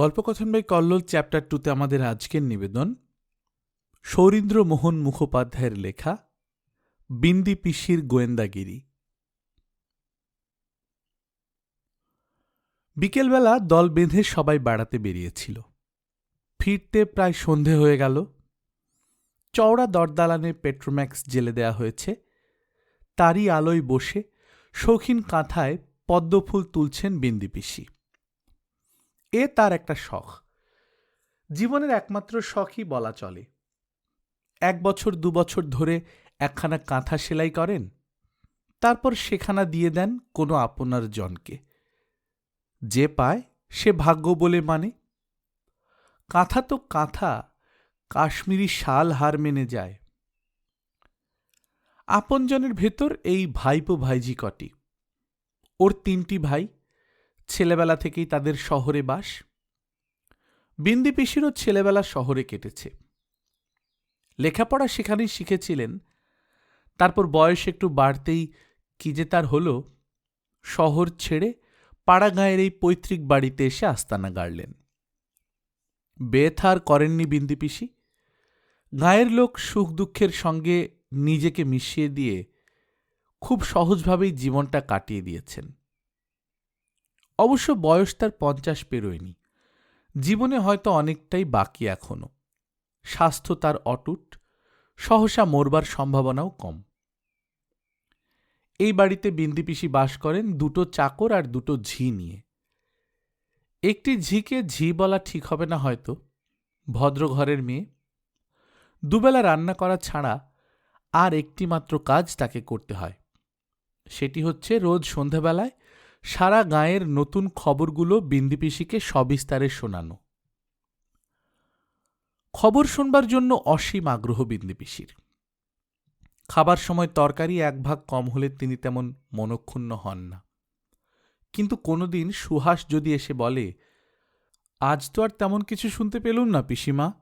গল্পকথন by Kallol chapter টুতে আমাদের আজকের নিবেদন সৌরীন্দ্র মোহন মুখোপাধ্যায়ের লেখা, বিন্দি পিসির গোয়েন্দাগিরি। বিকেলবেলা দল বেঁধে সবাই বেড়াতে বেরিয়েছিল। ফিরতে প্রায় সন্ধে হয়ে গেল। চওড়া দরদালানে পেট্রোম্যাক্স জেলে দেয়া হয়েছে। তারই আলোয় বসে শৌখিন কাঁথায় পদ্মফুল তুলছেন বিন্দি পিসি। এ তার একটা শখ। জীবনের একমাত্র শখই বলা চলে। এক বছর, দু বছর ধরে একখানা কাঁথা সেলাই করেন, তারপর সেখানা দিয়ে দেন কোনো আপনার জনকে। যে পায়, সে ভাগ্য বলে মানে। কাঁথা তো কাঁথা, কাশ্মীরি শাল হার মেনে যায়। আপনজনের ভেতর এই ভাইপো ভাইজি কটি। ওর তিনটি ভাই ছেলেবেলা থেকেই তাদের শহরে বাস। বিন্দি পিসিরও ছেলেবেলা শহরে কেটেছে। লেখাপড়া সেখানেই শিখেছিলেন। তারপর বয়স একটু বাড়তেই কি যে তার হল, শহর ছেড়ে পাড়া গাঁয়ের এই পৈতৃক বাড়িতে এসে আস্তানা গাড়লেন। বেথার করেননি বিন্দি পিসি। গাঁয়ের লোক সুখ দুঃখের সঙ্গে নিজেকে মিশিয়ে দিয়ে খুব সহজভাবেই জীবনটা কাটিয়ে দিয়েছেন। অবশ্য বয়স তার পঞ্চাশ পেরোয়নি। জীবনে হয়তো অনেকটাই বাকি এখনও স্বাস্থ্য তার অটুট, সহসা মরবার সম্ভাবনাও কম। এই বাড়িতে বিন্দিপিসি বাস করেন দুটো চাকর আর দুটো ঝি নিয়ে। একটি ঝিকে ঝি বলা ঠিক হবে না হয়তো, ভদ্র ঘরের মেয়ে। দুবেলা রান্না করা ছাড়া আর একটি মাত্র কাজ তাকে করতে হয়। সেটি হচ্ছে রোজ সন্ধ্যাবেলায় সারা গাঁয়ের নতুন খবরগুলো বিন্দিপিসিকে সবিস্তারে শোনানো। খবর শুনবার জন্য অসীম আগ্রহ বিন্দিপিসির খাবার সময় তরকারি এক ভাগ কম হলে তিনি তেমন মনক্ষুণ্ণ হন না। কিন্তু কোনোদিন সুহাস যদি এসে বলে, আজ তো আর তেমন কিছু শুনতে পেলুম না পিসিমা।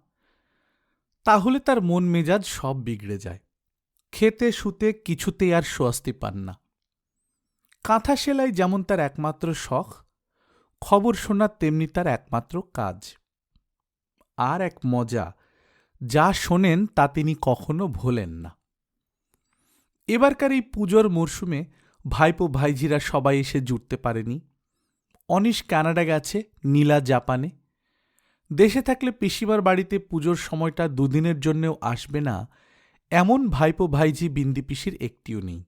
তাহলে তার মন মেজাজ সব বিগড়ে যায়। খেতে শুতে কিছুতেই আর স্বস্তি পান না। কাঁথা সেলাই যেমন তার একমাত্র শখ, খবর শোনার তেমনি তার একমাত্র কাজ। আর এক মজা, যা শোনেন তা তিনি কখনো ভোলেন না। এবারকার এই পুজোর মরশুমে ভাইপো ভাইঝিরা সবাই এসে জুটতে পারেনি। অনিশ কানাডা গেছে, নীলা জাপানে। দেশে থাকলে পিসিমার বাড়িতে পুজোর সময়টা দুদিনের জন্যেও আসবে না, এমন ভাইপো ভাইঝি বিন্দি পিসির একটিও নেই।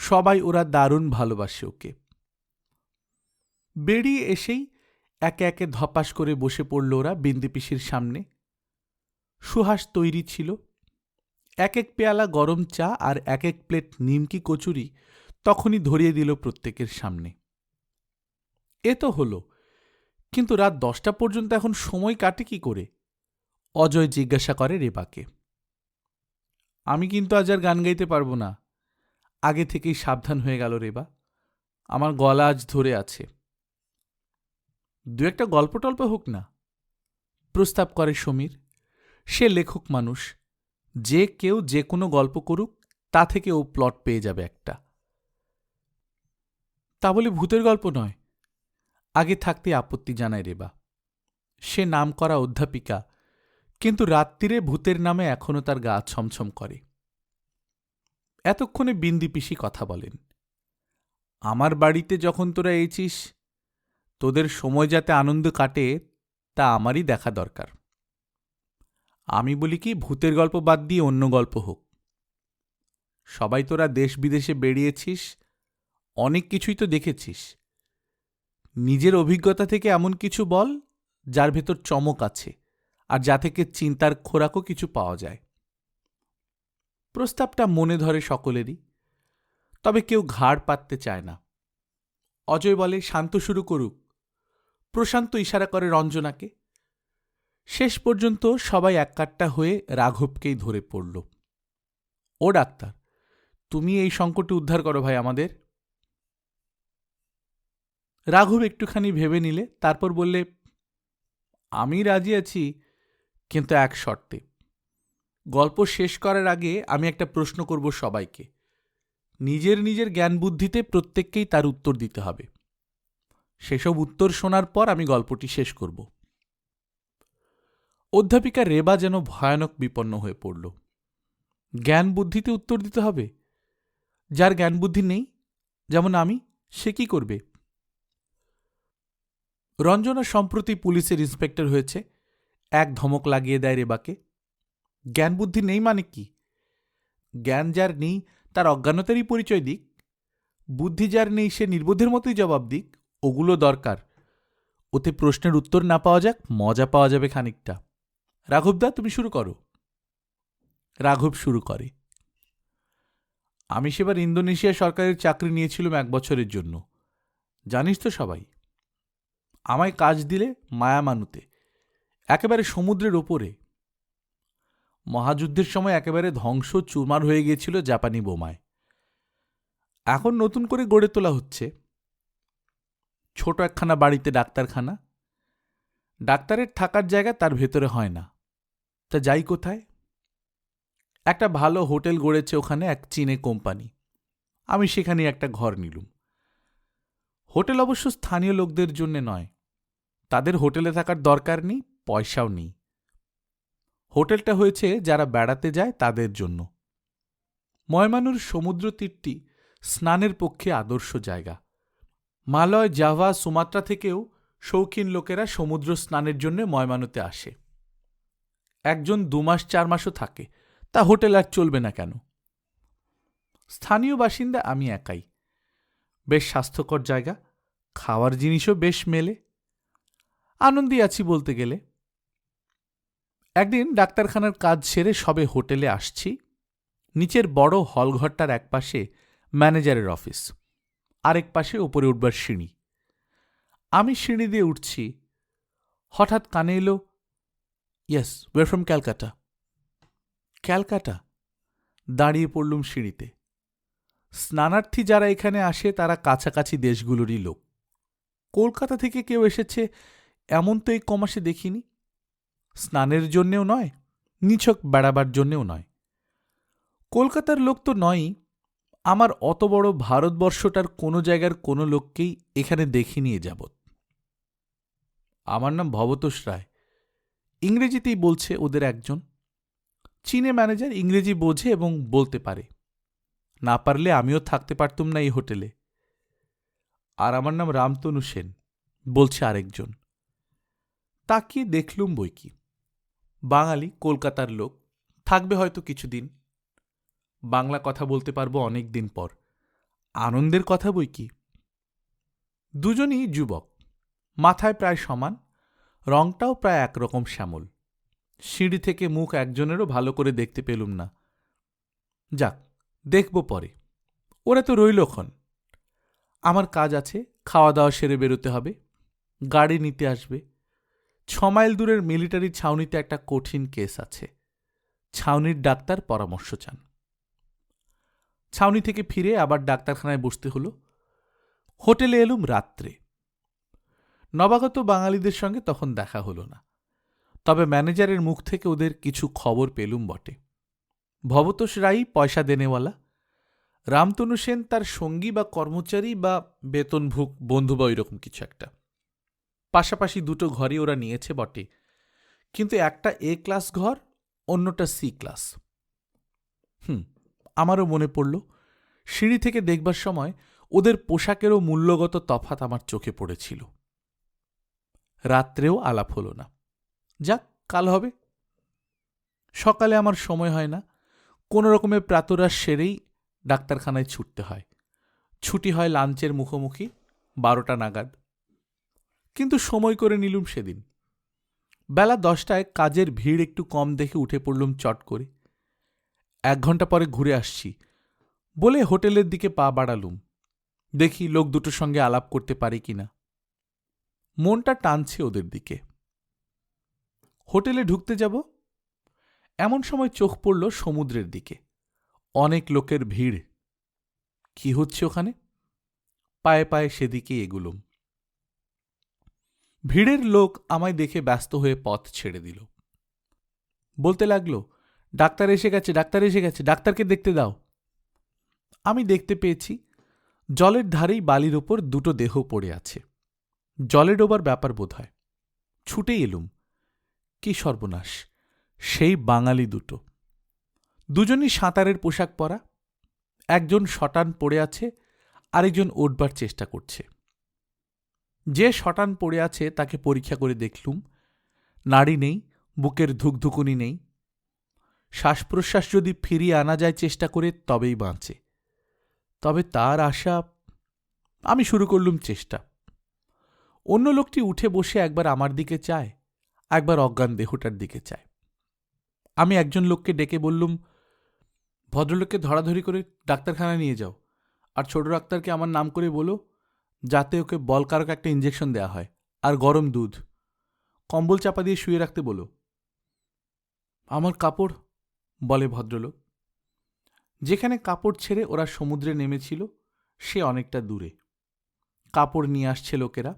সবাই ওরা দারুণ ভালোবাসে ওকে। বেরিয়ে এসেই একে একে ধপাস করে বসে পড়ল ওরা বিন্দিপিসির সামনে। সুহাস তৈরি ছিল। এক এক পেয়ালা গরম চা আর এক এক প্লেট নিমকি কচুরি তখনই ধরিয়ে দিল প্রত্যেকের সামনে। এ তো হল। কিন্তু রাত দশটা পর্যন্ত এখন সময় কাটে কি করে? অজয় জিজ্ঞাসা করে রেবাকে। আমি কিন্তু আজ আর গান গাইতে পারব না। আগে থেকেই সাবধান হয়ে গেল রেবা আমার গলা আজ ধরে আছে। দু একটা গল্প টল্প হোক না। প্রস্তাব করে সমীর, সে লেখক মানুষ। যে কেউ যে কোনো গল্প করুক, তা থেকে ও প্লট পেয়ে যাবে একটা। তা বলে ভূতের গল্প নয়। আগে থাকতে আপত্তি জানায় রেবা সে নাম করা অধ্যাপিকা, কিন্তু রাত্রিরে ভূতের নামে এখনও তার গা ছমছম করে। এতক্ষণে বিন্দি পিসি কথা বলেন। আমার বাড়িতে যখন তোরা এইছিস তোদের সময় যাতে আনন্দ কাটে, তা আমারই দেখা দরকার। আমি বলি কি, ভূতের গল্প বাদ দিয়ে অন্য গল্প হোক। সবাই তোরা দেশ বিদেশে বেরিয়েছিস অনেক কিছুই তো দেখেছিস। নিজের অভিজ্ঞতা থেকে এমন কিছু বল, যার ভেতর চমক আছে, আর যা থেকে চিন্তার খোরাকও কিছু পাওয়া যায়। প্রস্তাবটা মনে ধরে সকলেরই, তবে কেউ ঘাড় পাততে চায় না। অজয় বলে, শান্ত শুরু করুক। প্রশান্ত ইশারা করে রঞ্জনাকে। শেষ পর্যন্ত সবাই এককাট্টা হয়ে রাঘবকেই ধরে পড়ল। ও ডাক্তার, তুমি এই সংকটে উদ্ধার করো ভাই আমাদের। রাঘব একটুখানি ভেবে নিলে, তারপর বললে, আমি রাজি আছি, কিন্তু এক শর্তে। গল্প শেষ করার আগে আমি একটা প্রশ্ন করব সবাইকে। নিজের নিজের জ্ঞান বুদ্ধিতে প্রত্যেককেই তার উত্তর দিতে হবে। সেসব উত্তর শোনার পর আমি গল্পটি শেষ করব। অধ্যাপিকা রেবা যেন ভয়ানক বিপন্ন হয়ে পড়ল। জ্ঞান বুদ্ধিতে উত্তর দিতে হবে? যার জ্ঞান বুদ্ধি নেই, যেমন আমি, সে কি করবে? রঞ্জনা সম্প্রতি পুলিশের ইন্সপেক্টর হয়েছে। এক ধমক লাগিয়ে দেয় রেবাকে। জ্ঞান বুদ্ধি নেই মানে কি? জ্ঞান যার নেই, তার অজ্ঞানতারই পরিচয় দিক। বুদ্ধি যার নেই, সে নির্বোধের মতোই জবাব দিক। ওগুলো দরকার। ওতে প্রশ্নের উত্তর না পাওয়া যাক, মজা পাওয়া যাবে খানিকটা। রাঘবদা তুমি শুরু করো। রাঘব শুরু করে। আমি সেবার ইন্দোনেশিয়া সরকারের চাকরি নিয়েছিলাম এক বছরের জন্য। জানিস তো সবাই, আমায় কাজ দিলে মায়ামানুতে একেবারে সমুদ্রের ওপরে। মহাযুদ্ধের সময় একেবারে ধ্বংস চুরমার হয়ে গিয়েছিল জাপানি বোমায়। এখন নতুন করে গড়ে তোলা হচ্ছে। ছোট একখানা বাড়িতে ডাক্তারখানা। ডাক্তারের থাকার জায়গা তার ভেতরে হয় না। তা যাই কোথায়? একটা ভালো হোটেল গড়েছে ওখানে এক চীনে কোম্পানি। আমি সেখানে একটা ঘর নিলুম। হোটেল অবশ্য স্থানীয় লোকদের জন্য নয়। তাদের হোটেলে থাকার দরকার নেই, পয়সাও নেই। হোটেলটা হয়েছে যারা বেড়াতে যায় তাদের জন্য। ময়মানুর সমুদ্র তীরটি স্নানের পক্ষে আদর্শ জায়গা। মালয়, জাভা, সুমাত্রা থেকেও শৌখিন লোকেরা সমুদ্র স্নানের জন্য ময়মানুতে আসে। একজন দু মাস চার মাসও থাকে। তা হোটেল আর চলবে না কেন? স্থানীয় বাসিন্দা, আমি একাই। বেশ স্বাস্থ্যকর জায়গা। খাওয়ার জিনিসও বেশ মেলে। আনন্দী আছি বলতে গেলে। একদিন ডাক্তারখানার কাজ সেরে সবে হোটেলে আসছি। নিচের বড় হলঘরটার এক পাশে ম্যানেজারের অফিস, আরেক পাশে ওপরে উঠবার সিঁড়ি। আমি সিঁড়ি দিয়ে উঠছি। হঠাৎ কানে এলো yes we from Calcutta Calcutta দাঁড়িয়ে পড়লুম সিঁড়িতে। স্নানার্থী যারা এখানে আসে তারা কাছাকাছি দেশগুলোরই লোক। কলকাতা থেকে কেউ এসেছে, এমন তো এই কমাসে দেখিনি। স্নানের জন্যেও নয়, নিছক বেড়াবার জন্যেও নয়। কলকাতার লোক তো নয়ই। আমার অত বড় ভারতবর্ষটার কোনো জায়গার কোনো লোককেই এখানে দেখি নিয়ে যাবৎ আমার নাম ভবতোষ রায়। ইংরেজিতেই বলছে ওদের একজন। চীনে ম্যানেজার ইংরেজি বোঝে এবং বলতে পারে। না পারলে আমিও থাকতে পারতুম না এই হোটেলে। আর আমার নাম রামতনু সেন, বলছে আরেকজন। তাকিয়ে দেখলুম বই কি। বাঙালি কলকাতার লোক, থাকবে হয়তো কিছুদিন। বাংলা কথা বলতে পারব অনেক দিন পর। আনন্দের কথা বই কি? দুজনই যুবক, মাথায় প্রায় সমান, রংটাও প্রায় একরকম শ্যামল। সিঁড়ি থেকে মুখ একজনেরও ভালো করে দেখতে পেলুম না। যাক, দেখব পরে। ওরা তো রইলক্ষণ আমার কাজ আছে, খাওয়া দাওয়া সেরে বেরোতে হবে। গাড়ি নিতে আসবে। ছ মাইল দূরের মিলিটারি ছাউনিতে একটা কঠিন কেস আছে। ছাউনির ডাক্তার পরামর্শ চান। ছাউনি থেকে ফিরে আবার ডাক্তারখানায় বসতে হলো। হোটেলে এলুম রাত্রে। নবাগত বাঙালিদের সঙ্গে তখন দেখা হলো না। তবে ম্যানেজারের মুখ থেকে ওদের কিছু খবর পেলুম বটে। ভবতোষ রাই পয়সা দেনেওয়ালা। রামতনু সেন তার সঙ্গী বা কর্মচারী বা বেতনভুক বন্ধু বা ওইরকম কিছু একটা। পাশাপাশি দুটো ঘরই ওরা নিয়েছে বটে। কিন্তু একটা এ ক্লাস ঘর, অন্যটা সি ক্লাস। হুম, আমারও মনে পড়ল, সিঁড়ি থেকে দেখবার সময় ওদের পোশাকেরও মূল্যগত তফাত আমার চোখে পড়েছিল। রাত্রেও আলাপ হলো না। যাক, কাল হবে। সকালে আমার সময় হয় না, কোনো রকমের প্রাতরাস সেরেই ডাক্তারখানায় ছুটতে হয়। ছুটি হয় লাঞ্চের মুখোমুখি বারোটা নাগাদ। কিন্তু সময় করে নিলুম সেদিন। বেলা দশটায় কাজের ভিড় একটু কম দেখে উঠে পড়লুম চট করে। এক ঘণ্টা পরে ঘুরে আসছি। বলে হোটেলের দিকে পা বাড়ালুম। দেখি লোক দুটোর সঙ্গে আলাপ করতে পারি কিনা মনটা টানছে ওদের দিকে। হোটেলে ঢুকতে যাব? এমন সময় চোখ পড়ল সমুদ্রের দিকে। অনেক লোকের ভিড়। কি হচ্ছে ওখানে? পায়ে পায়ে সেদিকে এগুলুম। ভিড়ের লোক আমায় দেখে ব্যস্ত হয়ে পথ ছেড়ে দিল। বলতে লাগল, ডাক্তার এসে গেছে, ডাক্তার এসে গেছে, ডাক্তারকে দেখতে দাও। আমি দেখতে পেয়েছি, জলের ধারেই বালির ওপর দুটো দেহ পড়ে আছে। জলে ডোবার ব্যাপার বোধ হয় ছুটে এলুম। কি সর্বনাশ, সেই বাঙালি দুটো। দুজনই সাঁতারের পোশাক পরা, একজন শটান পড়ে আছে, আরেকজন উঠবার চেষ্টা করছে। যে শটান পড়ে আছে তাকে পরীক্ষা করে দেখলুম। নাড়ি নেই, বুকের ধুকধুকুনি নেই। শ্বাস প্রশ্বাস যদি ফিরিয়ে আনা যায় চেষ্টা করে, তবেই বাঁচে। তবে তার আশা, আমি শুরু করলুম চেষ্টা। অন্য লোকটি উঠে বসে একবার আমার দিকে চায়, একবার অজ্ঞান দেহটার দিকে চায়। আমি একজন লোককে ডেকে বললুম, ভদ্রলোককে ধরাধরি করে ডাক্তারখানায় নিয়ে যাও, আর ছোট ডাক্তারকে আমার নাম করে বলো যাতে ওকে বলকারক একটা ইঞ্জেকশন দেওয়া হয়, আর গরম দুধ। কম্বল চাপা দিয়ে শুয়ে রাখতে বলো। আমার কাপড়, বলে ভদ্রলোক। যেখানে কাপড় ছেড়ে ওরা সমুদ্রে নেমেছিল, সে অনেকটা দূরে। কাপড় নিয়ে আসছে লোকেরা।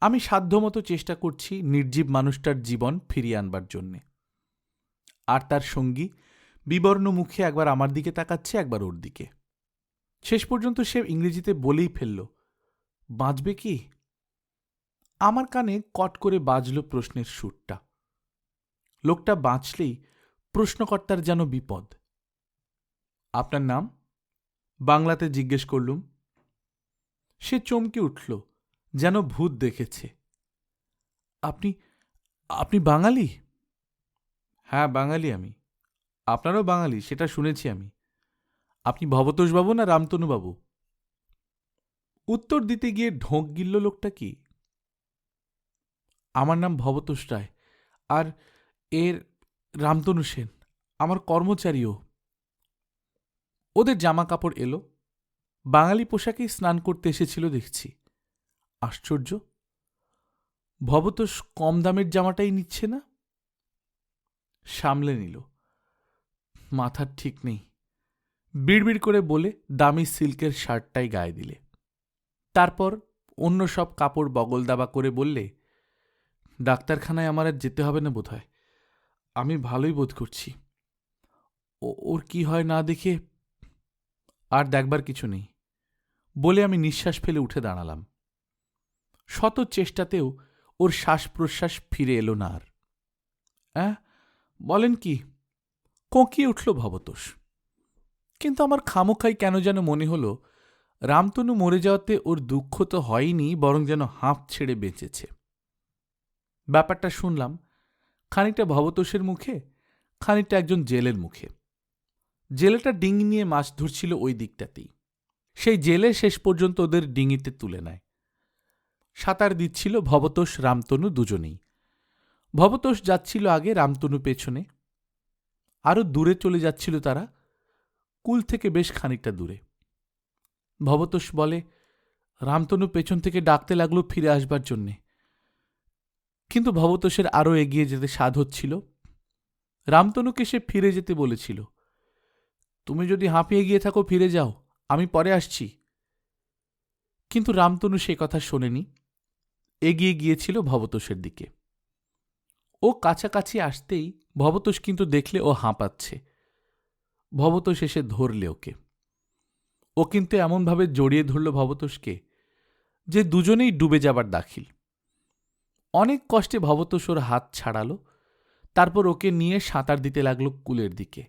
আমি সাধ্যমতো চেষ্টা করছি নির্জীব মানুষটার জীবন ফিরিয়ে আনবার জন্যে। আর তার সঙ্গী বিবর্ণ মুখে একবার আমার দিকে তাকাচ্ছে, একবার ওর দিকে। শেষ পর্যন্ত সে ইংরেজিতে বলেই ফেলল, বাঁচবে কি? আমার কানে কট করে বাজল প্রশ্নের সুরটা। লোকটা বাঁচলেই প্রশ্নকর্তার যেন বিপদ। আপনার নাম? বাংলাতে জিজ্ঞেস করলুম। সে চমকে উঠল, যেন ভূত দেখেছে। আপনি আপনি বাঙালি? হ্যাঁ বাঙালি আমি। আপনারও বাঙালি, সেটা শুনেছি আমি। আপনি ভবতোষবাবু না রামতনুবাবু? উত্তর দিতে গিয়ে ঢোক গিলল লোকটা কি? আমার নাম ভবতোষ রায়, আর এর রামতনু সেন, আমার কর্মচারীও। ওদের জামা কাপড় এলো, বাঙালি পোশাকেই স্নান করতে এসেছিল দেখছি। আশ্চর্য, ভবতোষ কম দামের জামাটাই নিচ্ছে না? সামলে নিল, মাথার ঠিক নেই। বিড়বিড় করে বলে দামি সিল্কের শার্টটাই গায়ে দিলে। তারপর অন্য সব কাপড় বগল দাবা করে বললে, ডাক্তারখানায় আমার আর যেতে হবে না বোধ হয় আমি ভালোই বোধ করছি। ওর কি হয় না দেখে আর দেখবার কিছু নেই। বলে আমি নিঃশ্বাস ফেলে উঠে দাঁড়ালাম। শত চেষ্টাতেও ওর শ্বাস প্রশ্বাস ফিরে এলো না আর। অ্যাঁ? বলেন কি? কোঁকিয়ে উঠল ভবতোষ। কিন্তু আমার খামোখাই কেন যেন মনে হলো, রামতনু মরে যাওয়াতে ওর দুঃখ তো হয়নি, বরং যেন হাঁপ ছেড়ে বেঁচেছে। ব্যাপারটা শুনলাম, খানিকটা ভবতোষের মুখে, খানিকটা একজন জেলের মুখে। জেলেটা ডিঙি নিয়ে মাছ ধরছিল ওই দিকটাতেই। সেই জেলে শেষ পর্যন্ত ওদের ডিঙিতে তুলে নেয়। সাঁতার দিচ্ছিল ভবতোষ, রামতনু দুজনেই। ভবতোষ যাচ্ছিল আগে রামতনু পেছনে। আরও দূরে চলে যাচ্ছিল তারা কুল থেকে বেশ খানিকটা দূরে। ভবতোষ বলে, রামতনু পেছন থেকে ডাকতে লাগল ফিরে আসবার জন্যে। কিন্তু ভবতোষের আরও এগিয়ে যেতে সাধ হচ্ছিল। রামতনুকে সে ফিরে যেতে বলেছিল, তুমি যদি হাঁপিয়ে গিয়ে থাকো, ফিরে যাও, আমি পরে আসছি। কিন্তু রামতনু সে কথা শোনেনি, এগিয়ে গিয়েছিল ভবতোষের দিকে। ও কাছাকাছি আসতেই ভবতোষ কিন্তু দেখলে ও হাঁপাচ্ছে। ভবতোষ এসে ধরলে ওকে। ও কিন্তু এমনভাবে জড়িয়ে ধরল ভবতোষকে যে দুজনেই ডুবে যাবার দাখিল। অনেক কষ্টে ভবতোষ ওর হাত ছাড়ালো, তারপর ওকে নিয়ে সাঁতার দিতে লাগল কুলের দিকে।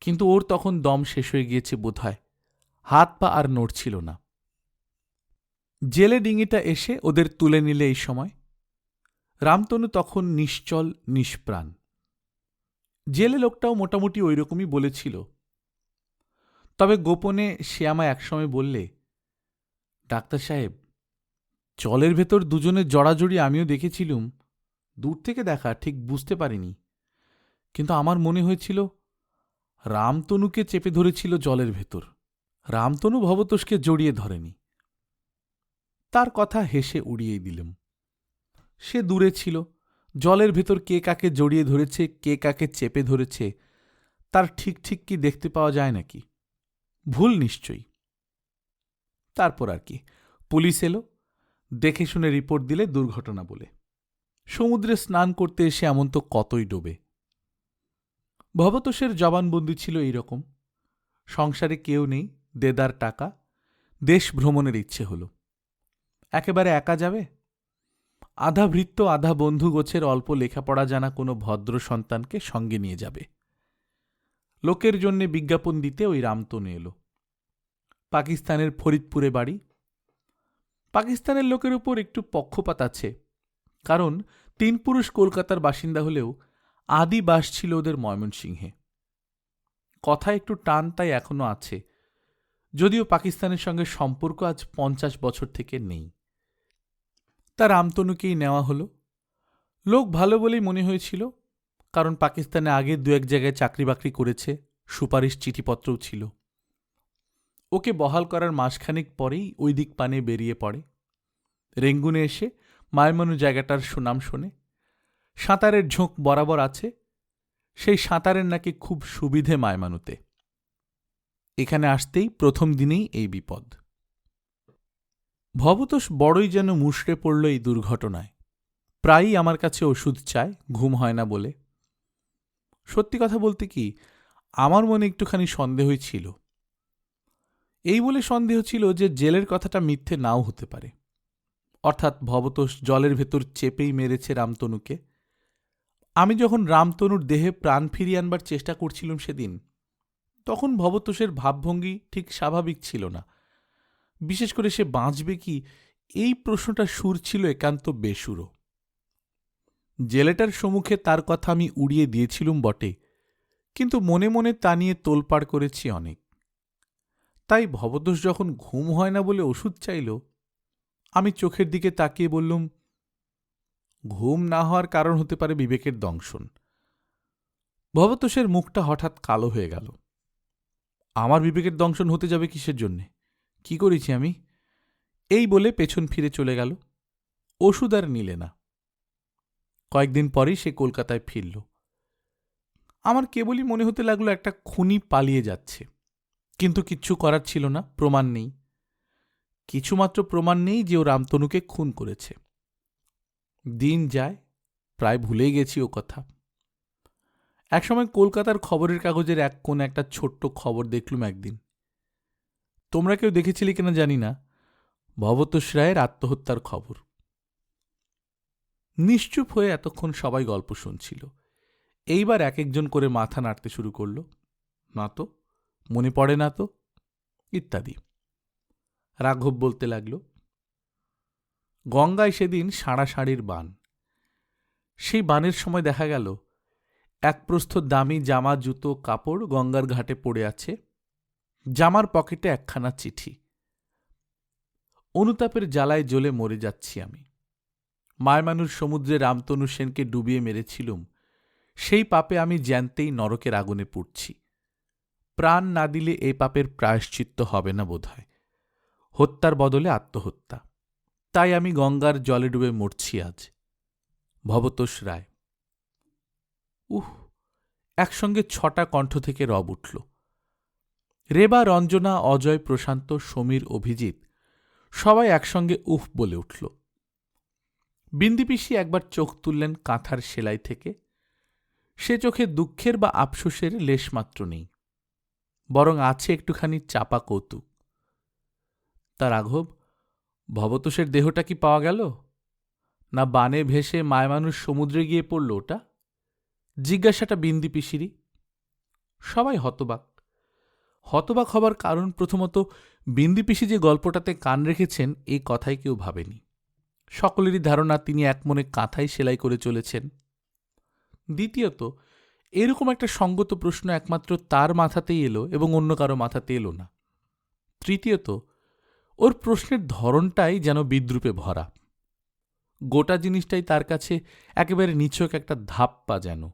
কিন্তু ওর তখন দম শেষ হয়ে গিয়েছে বোধহয়, হাত পা আর নড়ছিল না। জেলে ডিঙিটা এসে ওদের তুলে নিলে এই সময়। রামতনু তখন নিশ্চল, নিষ্প্রাণ। জেলে লোকটাও মোটামুটি ওই রকমই বলেছিল। তবে গোপনে সে আমায় একসময় বললে, ডাক্তার সাহেব, জলের ভেতর দুজনের জড়াজড়ি আমিও দেখেছিলুম। দূর থেকে দেখা, ঠিক বুঝতে পারিনি। কিন্তু আমার মনে হয়েছিল, রামতনুকে চেপে ধরেছিল জলের ভেতর। রামতনু ভবতোষকে জড়িয়ে ধরেনি। তার কথা হেসে উড়িয়ে দিলাম। সে দূরে ছিল। জলের ভেতর কে কাকে জড়িয়ে ধরেছে, কে কাকে চেপে ধরেছে, তার ঠিক ঠিক কি দেখতে পাওয়া যায় নাকি? ভুল নিশ্চয়ই। তারপর আর কি, পুলিশ এলো, দেখে শুনে রিপোর্ট দিলে দুর্ঘটনা বলে। সমুদ্রে স্নান করতে এসে এমন তো কতই ডোবে। ভবতোষের জবানবন্দি ছিল এইরকম। সংসারে কেউ নেই, দেদার টাকা, দেশ ভ্রমণের ইচ্ছে হল। একেবারে একা যাবে? আধা ভৃত্য, আধা বন্ধু গোছের অল্প লেখাপড়া জানা কোনো ভদ্র সন্তানকে সঙ্গে নিয়ে যাবে। লোকের জন্যে বিজ্ঞাপন দিতে ওই রামতনু এলো। পাকিস্তানের ফরিদপুরে বাড়ি। পাকিস্তানের লোকের উপর একটু পক্ষপাত আছে, কারণ তিন পুরুষ কলকাতার বাসিন্দা হলেও আদি বাস ছিল ওদের ময়মনসিংহে। কথা একটু টান তাই এখনও আছে, যদিও পাকিস্তানের সঙ্গে সম্পর্ক আজ পঞ্চাশ বছর থেকে নেই। তা রামতনুকেই নেওয়া হলো। লোক ভালো বলেই মনে হয়েছিল, কারণ পাকিস্তানে আগে দু এক জায়গায় চাকরি বাকরি করেছে, সুপারিশ চিঠিপত্রও ছিল। ওকে বহাল করার মাসখানেক পরেই ওই দিক পানে বেরিয়ে পড়ে। রেঙ্গুনে এসে মায়মনু জায়গাটার সুনাম শোনে। সাঁতারের ঝোঁক বরাবর আছে, সেই সাঁতারের নাকি খুব সুবিধে মায়মানুতে এখানে আসতেই প্রথম দিনেই এই বিপদ। ভবতোষ বড়ই যেন মুষড়ে পড়ল এই দুর্ঘটনায়। প্রায়ই আমার কাছে ওষুধ চায়, ঘুম হয় না বলে। সত্যি কথা বলতে কি, আমার মনে একটুখানি সন্দেহই ছিল। এই বলে সন্দেহ ছিল যে জেলের কথাটা মিথ্যে নাও হতে পারে। অর্থাৎ ভবতোষ জলের ভেতর চেপেই মেরেছে রামতনুকে। আমি যখন রামতনুর দেহে প্রাণ ফিরিয়ে আনবার চেষ্টা করছিলাম সেদিন, তখন ভবতোষের ভাবভঙ্গি ঠিক স্বাভাবিক ছিল না। বিশেষ করে সে বাঁচবে কি? এই প্রশ্নটা সুর ছিল একান্ত বেসুরো। জেলেটার সম্মুখে তার কথা আমি উড়িয়ে দিয়েছিলুম বটে, কিন্তু মনে মনে তা নিয়ে তোলপাড় করেছি অনেক। তাই ভবদোষ যখন ঘুম হয় না বলে ওষুধ চাইল, আমি চোখের দিকে তাকিয়ে বললুম, ঘুম না হওয়ার কারণ হতে পারে বিবেকের দংশন। ভবতোষের মুখটা হঠাৎ কালো হয়ে গেল। আমার বিবেকের দংশন হতে যাবে কিসের জন্যে? কি করেছি আমি? এই বলে পেছন ফিরে চলে গেল। ওষুধ আর নিলে না। কয়েকদিন পরেই সে কলকাতায় ফিরল। আমার কেবলই মনে হতে লাগল একটা খুনি পালিয়ে যাচ্ছে। কিন্তু কিচ্ছু করার ছিল না, প্রমাণ নেই। কিছুমাত্র প্রমাণ নেই যে ও রামতনুকে খুন করেছে। দিন যায়, প্রায় ভুলেই গেছি ও কথা। একসময় কলকাতার খবরের কাগজের এক কোন একটা ছোট্ট খবর দেখলুম একদিন। তোমরা কেউ দেখেছিলে কিনা জানি না। ভবতোষ রায়ের আত্মহত্যার খবর। নিশ্চুপ হয়ে এতক্ষণ সবাই গল্প শুনছিল। এইবার এক একজন করে মাথা নাড়তে শুরু করল। না তো, মনে পড়ে না তো? ইত্যাদি। রাঘব বলতে লাগল, গঙ্গায় সেদিন সাঁড়াসাঁড়ির বান। সেই বানের সময় দেখা গেল, এক প্রস্থ দামি জামা, জুতো, কাপড় গঙ্গার ঘাটে পড়ে আছে। জামার পকেটে একখানা চিঠি। অনুতাপের জ্বালায় জ্বলে মরে যাচ্ছি আমি। মায়মানুর সমুদ্রে রামতনু সেনকে ডুবিয়ে মেরেছিলুম। সেই পাপে আমি জ্যানতেই নরকের আগুনে পুড়ছি। প্রাণ না দিলে এই পাপের প্রায়শ্চিত্ত হবে না বোধহয়। হত্যার বদলে আত্মহত্যা। তাই আমি গঙ্গার জলে ডুবে মরছি আজ। ভবতোষ রায়। উহ, একসঙ্গে ছটা কণ্ঠ থেকে রব উঠল। রেবা, রঞ্জনা, অজয়, প্রশান্ত, সমীর, অভিজিৎ সবাই একসঙ্গে উফ বলে উঠল। বিন্দিপিসি একবার চোখ তুললেন কাঁথার সেলাই থেকে। সে চোখে দুঃখের বা আফসোসের লেশমাত্র নেই। বরং আছে একটুখানি চাপা কৌতুক। তার রাঘব, ভবতোষের দেহটা কি পাওয়া গেল? না বানে ভেসে মায়মানুষ সমুদ্রে গিয়ে পড়ল ওটা? জিজ্ঞাসাটা বিন্দি পিসিরি সবাই হতবাক। হতবাক হবার কারণ প্রথমত বিন্দি পিসি যে গল্পটাতে কান রেখেছেন এই কথাই কেউ ভাবেনি। সকলেরই ধারণা তিনি একমনে কাঁথাই সেলাই করে চলেছেন। দ্বিতীয়ত, এরকম একটা সঙ্গত প্রশ্ন একমাত্র তার মাথাতেই এলো এবং অন্য কারও মাথাতে এলো না। তৃতীয়ত, ওর প্রশ্নের ধরনটাই যেন বিদ্রুপে ভরা। গোটা জিনিসটাই তার কাছে একেবারে নিছক একটা ধাপ্পা যেন।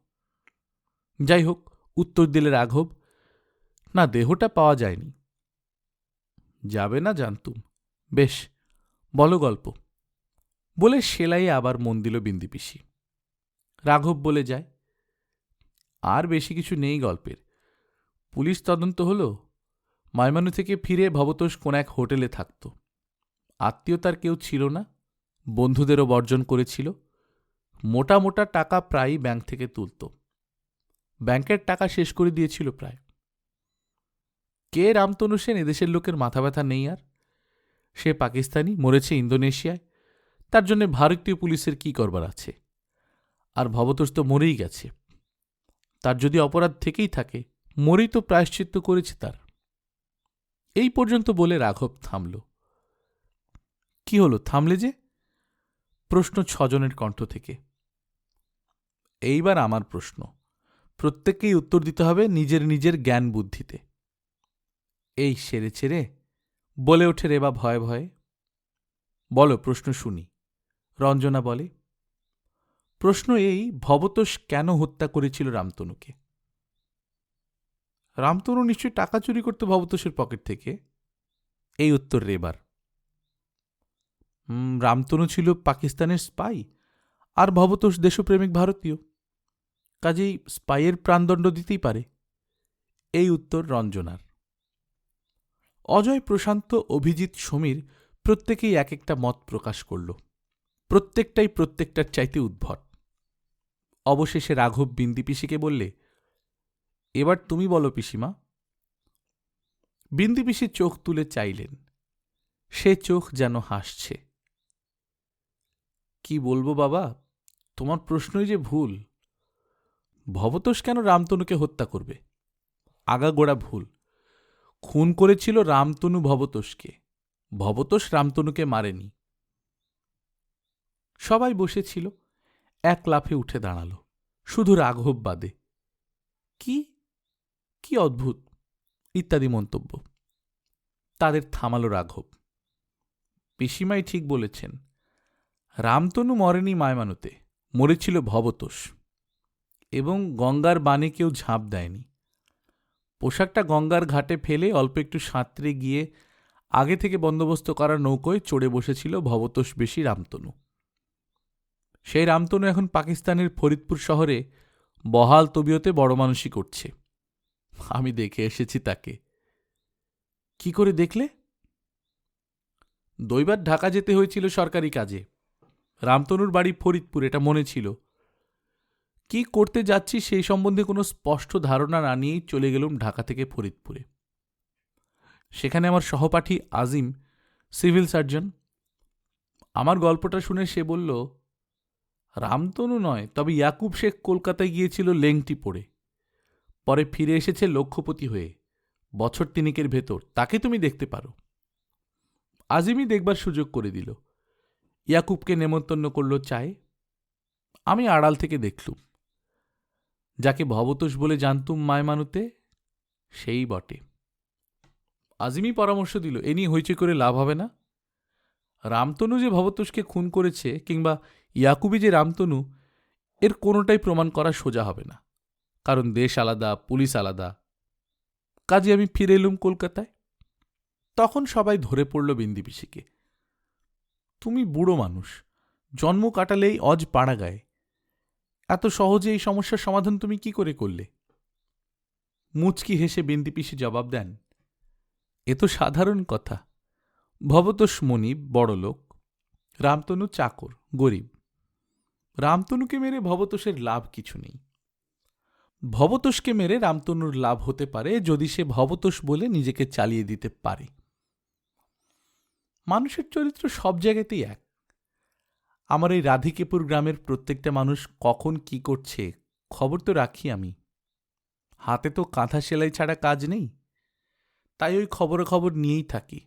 যাই হোক, উত্তর দিলে রাঘব না দেহটা পাওয়া যায়নি। যাবে না জানতুম। বেশ, বলো গল্প। বলে সেলাইয়ে আবার মন দিল বিন্দিপিসি রাঘব বলে যায়, আর বেশি কিছু নেই গল্পের। পুলিশ তদন্ত হল। মাইমানু থেকে ফিরে ভবতোষ কোন এক হোটেলে থাকত। আত্মীয়তার কেউ ছিল না, বন্ধুদেরও বর্জন করেছিল। মোটা মোটা টাকা প্রায়ই ব্যাংক থেকে তুলত। ব্যাংকের টাকা শেষ করে দিয়েছিল প্রায়। কে রামতনু সেন? এদেশের লোকের মাথা ব্যথা নেই আর। সে পাকিস্তানি, মরেছে ইন্দোনেশিয়ায়। তার জন্য ভারতীয় পুলিশের কি করবার আছে? আর ভবতোষ তো মরেই গেছে। তার যদি অপরাধ থেকেই থাকে, মরেই তো প্রায়শ্চিত্ত করেছে তার। এই পর্যন্ত বলে রাঘব থামল। কি হলো, থামলে যে? প্রশ্ন ছজনের কণ্ঠ থেকে। এইবার আমার প্রশ্ন। প্রত্যেককেই উত্তর দিতে হবে নিজের নিজের জ্ঞান বুদ্ধিতে। এই সেরে ছেড়ে বলে ওঠে রেবা ভয়ে ভয়ে। বলো, প্রশ্ন শুনি। রঞ্জনা বলে, প্রশ্ন এই, ভবতোষ কেন হত্যা করেছিল রামতনুকে? রামতনু নিশ্চয়ই টাকা চুরি করতে ভবতোষের পকেট থেকে? এই উত্তর রেবার রামতনু ছিল পাকিস্তানের স্পাই, আর ভবতোষ দেশপ্রেমিক ভারতীয়। কাজেই স্পাইয়ের প্রাণদণ্ড দিতেই পারে। এই উত্তর রঞ্জনার। অজয় প্রশান্ত, অভিজিৎ, সমীর প্রত্যেকেই এক একটা মত প্রকাশ করল। প্রত্যেকটাই প্রত্যেকটার চাইতে উদ্ভট। অবশেষে রাঘব বিন্দি পিসিকে বললে, এবার তুমি বলো পিসিমা। বিন্দি পিসি চোখ তুলে চাইলেন। সে চোখ যেন হাসছে। কি বলব বাবা? তোমার প্রশ্নই যে ভুল। ভবতোষ কেন রামতনুকে হত্যা করবে? আগাগোড়া ভুল। খুন করেছিল রামতনু ভবতোষকে। ভবতোষ রামতনুকে মারেনি। সবাই বসেছিল, এক লাফে উঠে দাঁড়াল। শুধু রাঘব বাদে। কি? কি অদ্ভুত! ইত্যাদি মন্তব্য। তাদের থামালো রাঘব। পিসিমাই ঠিক বলেছেন, রামতনু মরেনি মায়মানুতে, মরেছিল ভবতোষ। এবং গঙ্গার বানে কেউ ঝাঁপ দেয়নি। পোশাকটা গঙ্গার ঘাটে ফেলে অল্প একটু সাঁতরে গিয়ে আগে থেকে বন্দোবস্ত করা নৌকোয় চড়ে বসেছিল ভবতোষ বেশি রামতনু। সেই রামতনু এখন পাকিস্তানের ফরিদপুর শহরে বহাল তবিয়তে বড় মানুষই করছে। আমি দেখে এসেছি তাকে। কি করে দেখলে? দৈবার ঢাকা যেতে হয়েছিল সরকারি কাজে। রামতনুর বাড়ি ফরিদপুর, এটা মনে ছিল। কি করতে যাচ্ছি সেই সম্বন্ধে কোনো স্পষ্ট ধারণা না নিয়েই চলে গেলুম ঢাকা থেকে ফরিদপুরে। সেখানে আমার সহপাঠী আজিম, সিভিল সার্জন। আমার গল্পটা শুনে সে বলল, রামতনু নয়, তবে ইয়াকুব শেখ কলকাতায় গিয়েছিল লেংটি পড়ে। পরে ফিরে এসেছে লক্ষ্যপতি হয়ে, বছর তিনিকের ভেতর। তাকে তুমি দেখতে পারো। আজিমই দেখবার সুযোগ করে দিল। ইয়াকুবকে নেমন্তন্ন করল চায়। আমি আড়াল থেকে দেখলুম। যাকে ভবতোষ বলে জানতুম মায়মানুতে, সেই বটে। আজিমই পরামর্শ দিল, এ নিয়ে হইচই করে লাভ হবে না। রামতনু যে ভবতোষকে খুন করেছে কিংবা ইয়াকুবি যে রামতনু, এর কোনোটাই প্রমাণ করা সোজা হবে না। কারণ দেশ আলাদা, পুলিশ আলাদা। কাজে আমি ফিরে এলুম কলকাতায়। তখন সবাই ধরে পড়ল বিন্দিপিসিকে তুমি বুড়ো মানুষ, জন্ম কাটালেই অজ পাড়া গায়ে এত সহজে এই সমস্যার সমাধান তুমি কি করে করলে? মুচকি হেসে বিন্দিপিসি জবাব দেন, এ তো সাধারণ কথা। ভবতোষ মনিব বড়লোক, রামতনু চাকর, গরিব। রামতনুকে মেরে ভবতোষের লাভ কিছু নেই। ভবতোষকে মেরে রামতনুর লাভ হতে পারে যদি সে ভবতোষ বলে নিজেকে চালিয়ে দিতে পারে। মানুষের চরিত্র সব জায়গাতেই এক। আমার এই রাধিকেপুর গ্রামের প্রত্যেকটা মানুষ কখন কি করছে, খবর তো রাখি আমি। হাতে তো কাঁথা সেলাই ছাড়া কাজ নেই। তাই ওই খবরে খবর নিয়েই থাকি।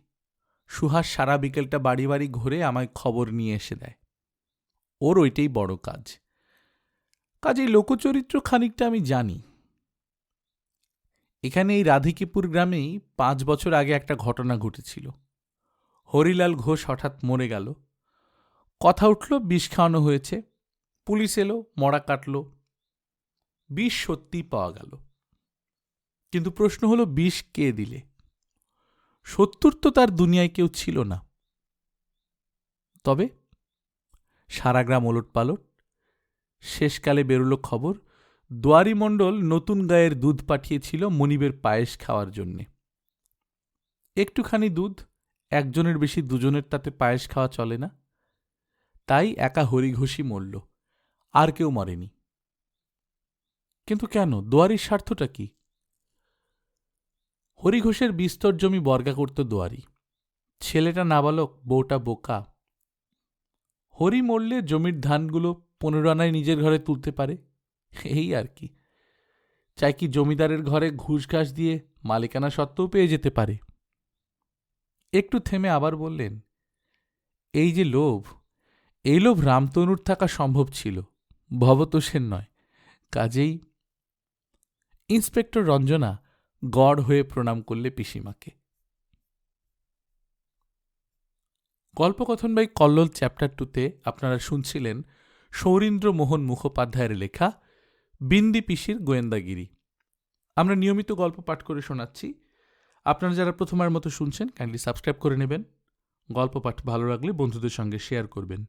সুহাস সারা বিকেলটা বাড়ি বাড়ি ঘুরে আমায় খবর নিয়ে এসে দেয়। ওর ওইটাই বড় কাজ। কাজেই লোকচরিত্র খানিকটা আমি জানি। এখানে এই রাধিকেপুর গ্রামেই পাঁচ বছর আগে একটা ঘটনা ঘটেছিল। হরিলাল ঘোষ হঠাৎ মরে গেল। কথা উঠল, বিষ খাওয়ানো হয়েছে। পুলিশ এলো, মরা কাটল। বিষ সত্যিই পাওয়া গেল। কিন্তু প্রশ্ন হলো, বিষ কে দিলে? সত্তর তো তার দুনিয়ায় কেউ ছিল না। তবে সারা গ্রাম ওলট পালট শেষকালে বেরোল খবর, দুয়ারি মণ্ডল নতুন গায়ের দুধ পাঠিয়েছিল মনিবের পায়েস খাওয়ার জন্যে। একটুখানি দুধ, একজনের বেশি, দুজনের তাতে পায়েস খাওয়া চলে না। তাই একা হরিঘোষই মরল, আর কেউ মরেনি। কিন্তু কেন? দোয়ারির স্বার্থটা কি? হরিঘোষের বিস্তর জমি বর্গা করত দোয়ারি। ছেলেটা নাবালক, বউটা বোকা। হরি মরলে জমির ধানগুলো পনেরো আনায় নিজের ঘরে তুলতে পারে? এই আর কি। চাই কি জমিদারের ঘরে ঘুষ ঘাস দিয়ে মালিকানা সত্ত্বেও পেয়ে যেতে পারে? একটু থেমে আবার বললেন, এই যে লোভ এই লোভ রামতনুর থাকা সম্ভব ছিল। ভবতোষের নয়। কাজেই ইন্সপেক্টর রঞ্জনা গড় হয়ে প্রণাম করলে পিসিমাকে। গল্পকথন বাই কল্লোল চ্যাপ্টার টুতে আপনারা শুনছিলেন সৌরীন্দ্র মোহন মুখোপাধ্যায়ের লেখা বিন্দি পিসির গোয়েন্দাগিরি। আমরা নিয়মিত গল্প পাঠ করে শোনাচ্ছি। আপনারা যারা প্রথমার মতো শুনছেন কাইন্ডলি সাবস্ক্রাইব করে নেবেন। গল্প পাঠ ভালো লাগলে বন্ধুদের সঙ্গে শেয়ার করবেন।